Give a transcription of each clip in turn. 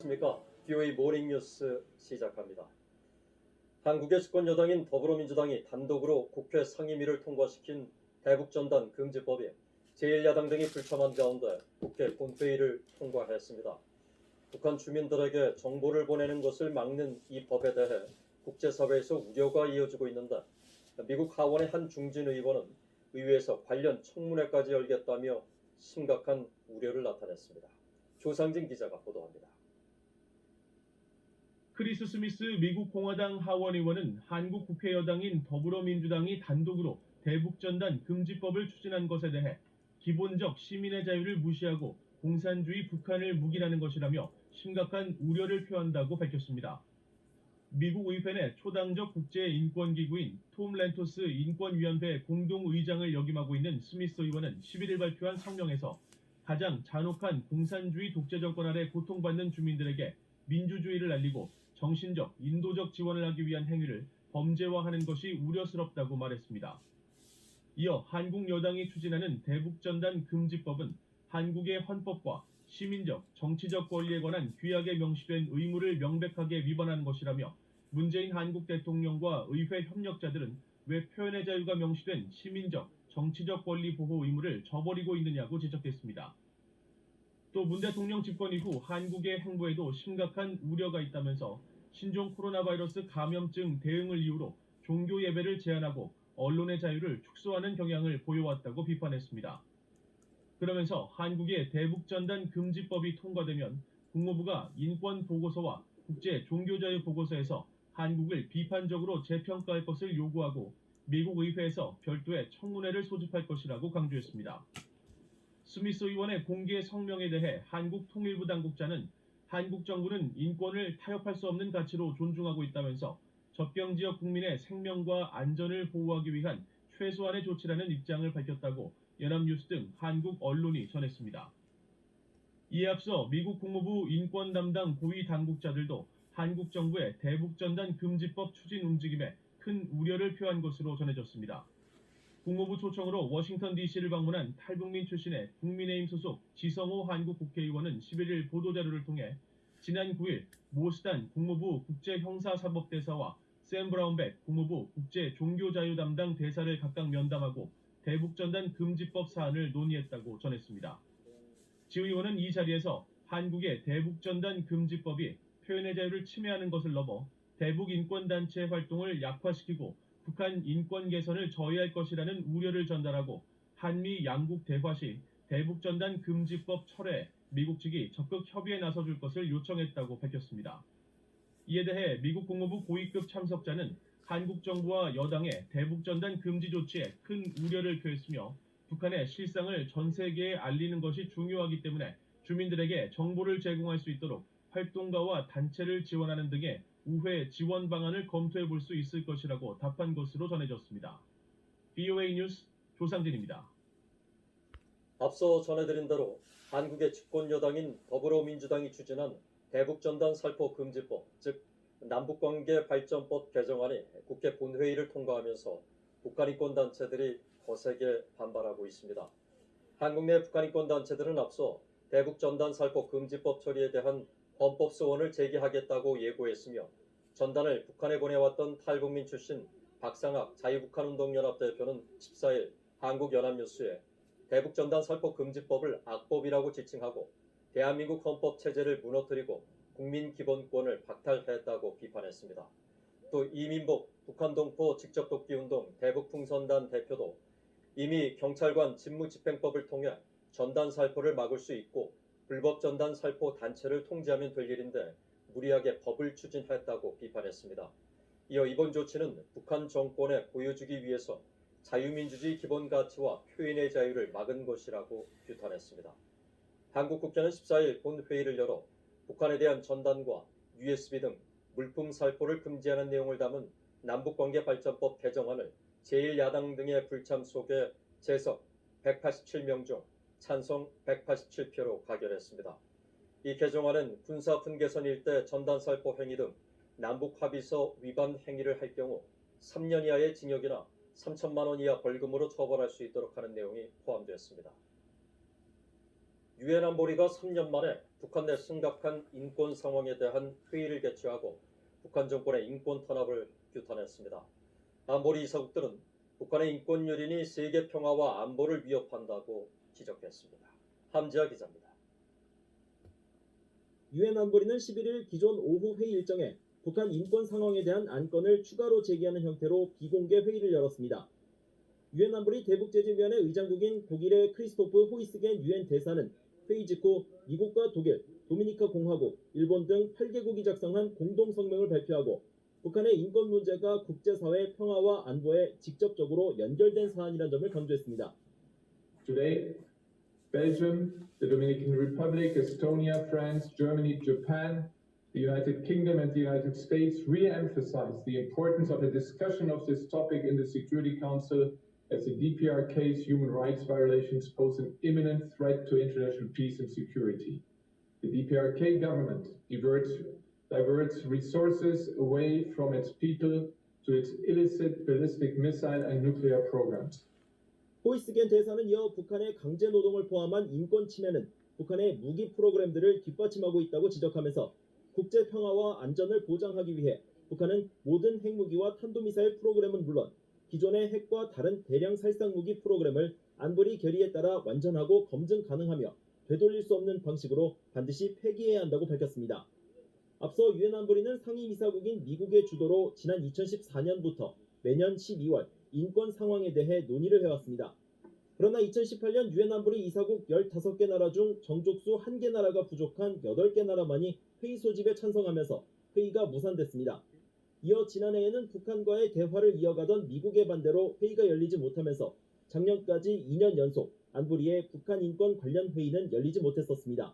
안녕하십니까. BOA 모닝 뉴스 시작합니다. 한국의 집권 여당인 더불어민주당이 단독으로 국회 상임위를 통과시킨 대북전단 금지법이 제1야당 등이 불참한 가운데 국회 본회의를 통과했습니다. 북한 주민들에게 정보를 보내는 것을 막는 이 법에 대해 국제사회에서 우려가 이어지고 있는데 미국 하원의 한 중진 의원은 의회에서 관련 청문회까지 열겠다며 심각한 우려를 나타냈습니다. 조상진 기자가 보도합니다. 크리스 스미스 미국 공화당 하원 의원은 한국 국회 여당인 더불어민주당이 단독으로 대북전단 금지법을 추진한 것에 대해 기본적 시민의 자유를 무시하고 공산주의 북한을 묵인하는 것이라며 심각한 우려를 표한다고 밝혔습니다. 미국 의회 내 초당적 국제인권기구인 톰 렌토스 인권위원회 공동의장을 역임하고 있는 스미스 의원은 11일 발표한 성명에서 가장 잔혹한 공산주의 독재 정권 아래 고통받는 주민들에게 민주주의를 알리고 정신적, 인도적 지원을 하기 위한 행위를 범죄화하는 것이 우려스럽다고 말했습니다. 이어 한국 여당이 추진하는 대북전단 금지법은 한국의 헌법과 시민적, 정치적 권리에 관한 규약에 명시된 의무를 명백하게 위반하는 것이라며 문재인 한국 대통령과 의회 협력자들은 왜 표현의 자유가 명시된 시민적, 정치적 권리 보호 의무를 저버리고 있느냐고 지적했습니다. 또 문 대통령 집권 이후 한국의 행보에도 심각한 우려가 있다면서 신종 코로나 바이러스 감염증 대응을 이유로 종교 예배를 제한하고 언론의 자유를 축소하는 경향을 보여왔다고 비판했습니다. 그러면서 한국의 대북전단 금지법이 통과되면 국무부가 인권 보고서와 국제 종교자유 보고서에서 한국을 비판적으로 재평가할 것을 요구하고 미국 의회에서 별도의 청문회를 소집할 것이라고 강조했습니다. 스미스 의원의 공개 성명에 대해 한국 통일부 당국자는 한국 정부는 인권을 타협할 수 없는 가치로 존중하고 있다면서 접경 지역 국민의 생명과 안전을 보호하기 위한 최소한의 조치라는 입장을 밝혔다고 연합뉴스 등 한국 언론이 전했습니다. 이에 앞서 미국 국무부 인권 담당 고위 당국자들도 한국 정부의 대북전단 금지법 추진 움직임에 큰 우려를 표한 것으로 전해졌습니다. 국무부 초청으로 워싱턴 DC를 방문한 탈북민 출신의 국민의힘 소속 지성호 한국 국회의원은 11일 보도자료를 통해 지난 9일 모스단 국무부 국제형사사법대사와 샘 브라운백 국무부 국제종교자유 담당 대사를 각각 면담하고 대북전단 금지법 사안을 논의했다고 전했습니다. 지 의원은 이 자리에서 한국의 대북전단 금지법이 표현의 자유를 침해하는 것을 넘어 대북 인권단체 활동을 약화시키고 북한 인권 개선을 저해할 것이라는 우려를 전달하고 한미 양국 대화 시 대북전단 금지법 철회 미국 측이 적극 협의에 나서줄 것을 요청했다고 밝혔습니다. 이에 대해 미국 국무부 고위급 참석자는 한국 정부와 여당의 대북전단 금지 조치에 큰 우려를 표했으며 북한의 실상을 전 세계에 알리는 것이 중요하기 때문에 주민들에게 정보를 제공할 수 있도록 활동가와 단체를 지원하는 등의 우회 지원 방안을 검토해 볼 수 있을 것이라고 답한 것으로 전해졌습니다. BOA 뉴스 조상진입니다. 앞서 전해드린 대로 한국의 집권 여당인 더불어민주당이 추진한 대북전단 살포 금지법, 즉 남북관계 발전법 개정안이 국회 본회의를 통과하면서 북한 인권 단체들이 거세게 반발하고 있습니다. 한국 내 북한 인권 단체들은 앞서 대북 전단 살포 금지법 처리에 대한 헌법 소원을 제기하겠다고 예고했으며 전단을 북한에 보내왔던 탈북민 출신 박상학 자유북한운동연합 대표는 14일 한국연합뉴스에 대북전단 살포 금지법을 악법이라고 지칭하고 대한민국 헌법 체제를 무너뜨리고 국민 기본권을 박탈했다고 비판했습니다. 또 이민복 북한 동포 직접독기운동 대북풍선단 대표도 이미 경찰관 직무집행법을 통해 전단 살포를 막을 수 있고 불법 전단 살포 단체를 통제하면 될 일인데 무리하게 법을 추진했다고 비판했습니다. 이어 이번 조치는 북한 정권에 보여주기 위해서 자유민주주의 기본 가치와 표현의 자유를 막은 것이라고 규탄했습니다. 한국 국회는 14일 본회의를 열어 북한에 대한 전단과 USB 등 물품 살포를 금지하는 내용을 담은 남북관계 발전법 개정안을 제1야당 등의 불참 속에 재석 187명 중 찬성 187표로 가결했습니다. 이 개정안은 군사 분계선 일대 전단 살포 행위 등 남북 합의서 위반 행위를 할 경우 3년 이하의 징역이나 3천만 원 이하 벌금으로 처벌할 수 있도록 하는 내용이 포함되었습니다. 유엔 안보리가 3년 만에 북한 내 심각한 인권 상황에 대한 회의를 개최하고 북한 정권의 인권 탄압을 규탄했습니다. 안보리 이사국들은 북한의 인권 유린이 세계 평화와 안보를 위협한다고 지적했습니다. 함지아 기자입니다. 유엔 안보리는 11일 기존 오후 회의 일정에 북한 인권 상황에 대한 안건을 추가로 제기하는 형태로 비공개 회의를 열었습니다. 유엔 안보리 대북제재위원회 의장국인 독일의 크리스토프 호이스겐 유엔 대사는 회의 직후 미국과 독일, 도미니카 공화국, 일본 등 8개국이 작성한 공동 성명을 발표하고 북한의 인권 문제가 국제사회 평화와 안보에 직접적으로 연결된 사안이라는 점을 강조했습니다. Today, Belgium, the Dominican Republic, Estonia, France, Germany, Japan, the United Kingdom, and the United States re-emphasize the importance of a discussion of this topic in the Security Council as the DPRK's human rights violations pose an imminent threat to international peace and security. The DPRK government diverts, diverts resources away from its people to its illicit ballistic missile and nuclear programs. 호이스겐 대사는 이어 북한의 강제 노동을 포함한 인권 침해는 북한의 무기 프로그램들을 뒷받침하고 있다고 지적하면서 국제 평화와 안전을 보장하기 위해 북한은 모든 핵무기와 탄도미사일 프로그램은 물론 기존의 핵과 다른 대량 살상 무기 프로그램을 안보리 결의에 따라 완전하고 검증 가능하며 되돌릴 수 없는 방식으로 반드시 폐기해야 한다고 밝혔습니다. 앞서 유엔 안보리는 상임이사국인 미국의 주도로 지난 2014년부터 매년 12월 인권 상황에 대해 논의를 해왔습니다. 그러나 2018년 유엔 안보리 이사국 15개 나라 중 정족수 1개 나라가 부족한 8개 나라만이 회의 소집에 찬성하면서 회의가 무산됐습니다. 이어 지난해에는 북한과의 대화를 이어가던 미국의 반대로 회의가 열리지 못하면서 작년까지 2년 연속 안보리의 북한 인권 관련 회의는 열리지 못했었습니다.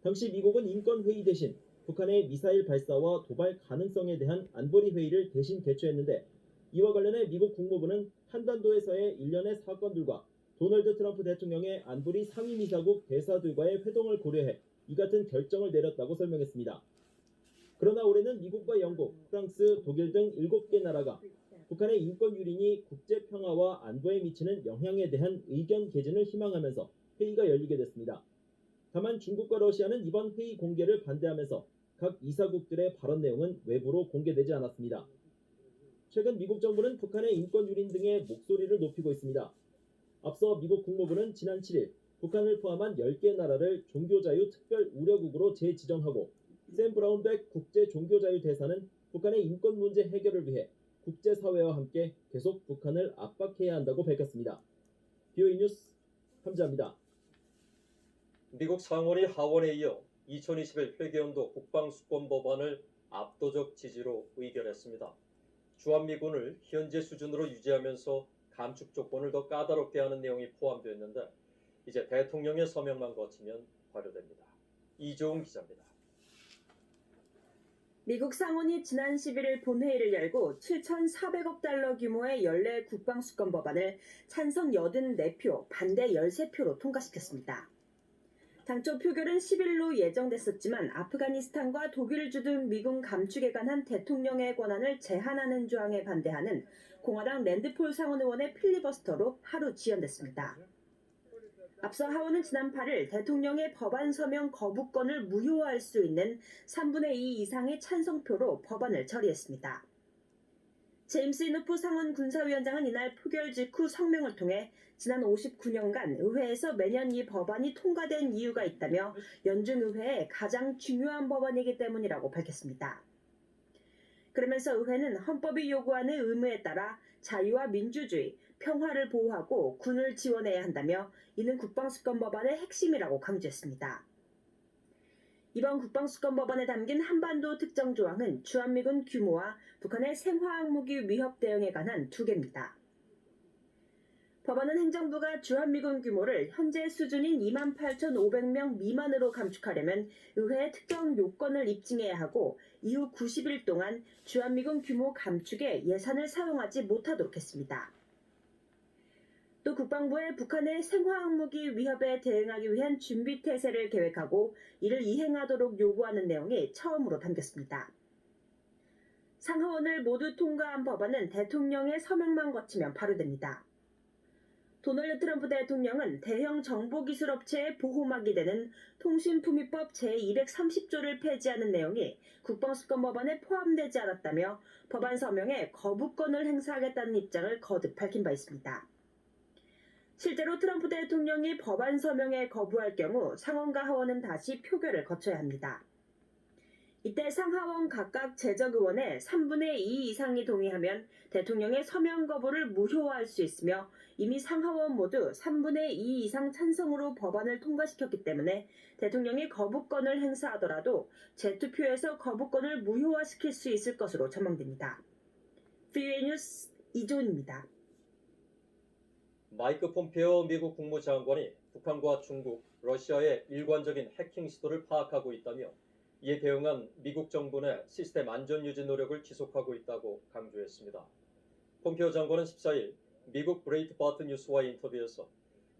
당시 미국은 인권 회의 대신 북한의 미사일 발사와 도발 가능성에 대한 안보리 회의를 대신 개최했는데 이와 관련해 미국 국무부는 한반도에서의 일련의 사건들과 도널드 트럼프 대통령의 안보리 상임이사국 대사들과의 회동을 고려해 이 같은 결정을 내렸다고 설명했습니다. 그러나 올해는 미국과 영국, 프랑스, 독일 등 7개 나라가 북한의 인권 유린이 국제 평화와 안보에 미치는 영향에 대한 의견 개진을 희망하면서 회의가 열리게 됐습니다. 다만 중국과 러시아는 이번 회의 공개를 반대하면서 각 이사국들의 발언 내용은 외부로 공개되지 않았습니다. 최근 미국 정부는 북한의 인권 유린 등의 목소리를 높이고 있습니다. 앞서 미국 국무부는 지난 7일 북한을 포함한 10개 나라를 종교자유 특별 우려국으로 재지정하고 샘 브라운백 국제 종교자유 대사는 북한의 인권 문제 해결을 위해 국제사회와 함께 계속 북한을 압박해야 한다고 밝혔습니다. 비오이 뉴스 함자입니다. 미국 상원이 하원에 이어 2021 회계연도 국방수권 법안을 압도적 지지로 의결했습니다. 주한미군을 현재 수준으로 유지하면서 감축 조건을 더 까다롭게 하는 내용이 포함되었는데 이제 대통령의 서명만 거치면 발효됩니다. 이종훈 기자입니다. 미국 상원이 지난 11일 본회의를 열고 7,400억 달러 규모의 연례 국방수권 법안을 찬성 84표, 반대 13표로 통과시켰습니다. 당초 표결은 10일로 예정됐었지만 아프가니스탄과 독일을 주둔 미군 감축에 관한 대통령의 권한을 제한하는 조항에 반대하는 공화당 랜드폴 상원 의원의 필리버스터로 하루 지연됐습니다. 앞서 하원은 지난 8일 대통령의 법안 서명 거부권을 무효화할 수 있는 3분의 2 이상의 찬성표로 법안을 처리했습니다. 제임스 이노프 상원 군사위원장은 이날 표결 직후 성명을 통해 지난 59년간 의회에서 매년 이 법안이 통과된 이유가 있다며 연준 의회의 가장 중요한 법안이기 때문이라고 밝혔습니다. 그러면서 의회는 헌법이 요구하는 의무에 따라 자유와 민주주의, 평화를 보호하고 군을 지원해야 한다며 이는 국방수권 법안의 핵심이라고 강조했습니다. 이번 국방수권 법안에 담긴 한반도 특정 조항은 주한미군 규모와 북한의 생화학 무기 위협 대응에 관한 두 개입니다. 법안은 행정부가 주한미군 규모를 현재 수준인 28,500명 미만으로 감축하려면 의회에 특정 요건을 입증해야 하고 이후 90일 동안 주한미군 규모 감축에 예산을 사용하지 못하도록 했습니다. 또 국방부에 북한의 생화학무기 위협에 대응하기 위한 준비 태세를 계획하고 이를 이행하도록 요구하는 내용이 처음으로 담겼습니다. 상하원을 모두 통과한 법안은 대통령의 서명만 거치면 발효됩니다. 도널드 트럼프 대통령은 대형 정보기술 업체의 보호막이 되는 통신품위법 제230조를 폐지하는 내용이 국방수권법안에 포함되지 않았다며 법안 서명에 거부권을 행사하겠다는 입장을 거듭 밝힌 바 있습니다. 실제로 트럼프 대통령이 법안 서명에 거부할 경우 상원과 하원은 다시 표결을 거쳐야 합니다. 이때 상하원 각각 재적 의원의 3분의 2 이상이 동의하면 대통령의 서명 거부를 무효화할 수 있으며 이미 상하원 모두 3분의 2 이상 찬성으로 법안을 통과시켰기 때문에 대통령이 거부권을 행사하더라도 재투표에서 거부권을 무효화시킬 수 있을 것으로 전망됩니다. 프리웨이 뉴스 이존입니다. 마이크 폼페오 미국 국무장관이 북한과 중국, 러시아의 일관적인 해킹 시도를 파악하고 있다며 이에 대응한 미국 정부의 시스템 안전 유지 노력을 지속하고 있다고 강조했습니다. 폼페오 장관은 14일 미국 브레이트바트 뉴스와의 인터뷰에서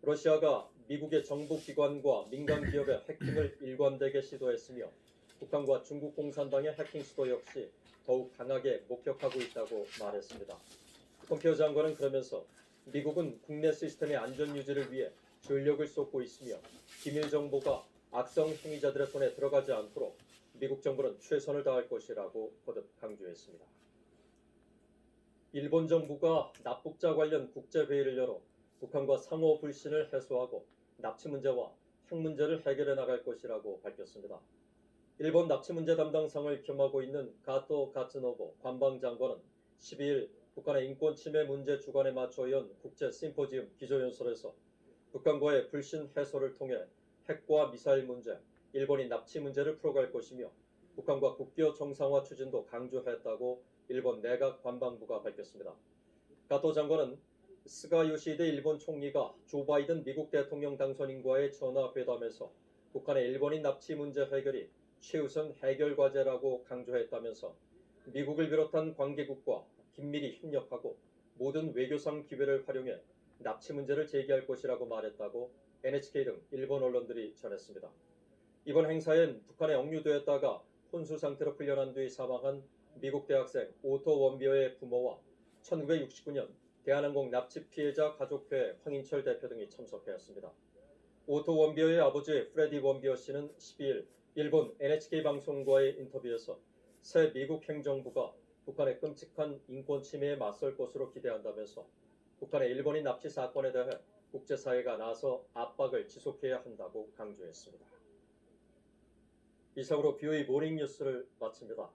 러시아가 미국의 정부 기관과 민간 기업의 해킹을 일관되게 시도했으며 북한과 중국 공산당의 해킹 시도 역시 더욱 강하게 목격하고 있다고 말했습니다. 폼페오 장관은 그러면서 미국은 국내 시스템의 안전 유지를 위해 전력을 쏟고 있으며 기밀 정보가 악성 행위자들의 손에 들어가지 않도록 미국 정부는 최선을 다할 것이라고 거듭 강조했습니다. 일본 정부가 납북자 관련 국제회의를 열어 북한과 상호 불신을 해소하고 납치 문제와 핵 문제를 해결해 나갈 것이라고 밝혔습니다. 일본 납치 문제 담당상을 겸하고 있는 가토 가츠노보 관방장관은 12일 북한의 인권 침해 문제 주관에 맞춰 연 국제 심포지움 기조연설에서 북한과의 불신 해소를 통해 핵과 미사일 문제, 일본이 납치 문제를 풀어갈 것이며 북한과 국교 정상화 추진도 강조했다고 일본 내각 관방부가 밝혔습니다. 가토 장관은 스가 요시히데 일본 총리가 조 바이든 미국 대통령 당선인과의 전화 회담에서 북한의 일본인 납치 문제 해결이 최우선 해결 과제라고 강조했다면서 미국을 비롯한 관계국과 긴밀히 협력하고 모든 외교상 기회를 활용해 납치 문제를 제기할 것이라고 말했다고 NHK 등 일본 언론들이 전했습니다. 이번 행사엔 북한에 억류되었다가 혼수 상태로 풀려난 뒤 사망한 미국 대학생 오토 원비어의 부모와 1969년 대한항공 납치 피해자 가족회 황인철 대표 등이 참석하였습니다. 오토 원비어의 아버지 프레디 원비어 씨는 12일 일본 NHK 방송과의 인터뷰에서 새 미국 행정부가 북한의 끔찍한 인권 침해에 맞설 것으로 기대한다면서 북한의 일본인 납치 사건에 대해 국제사회가 나서 압박을 지속해야 한다고 강조했습니다. 이상으로 BOE 모닝 뉴스를 마칩니다.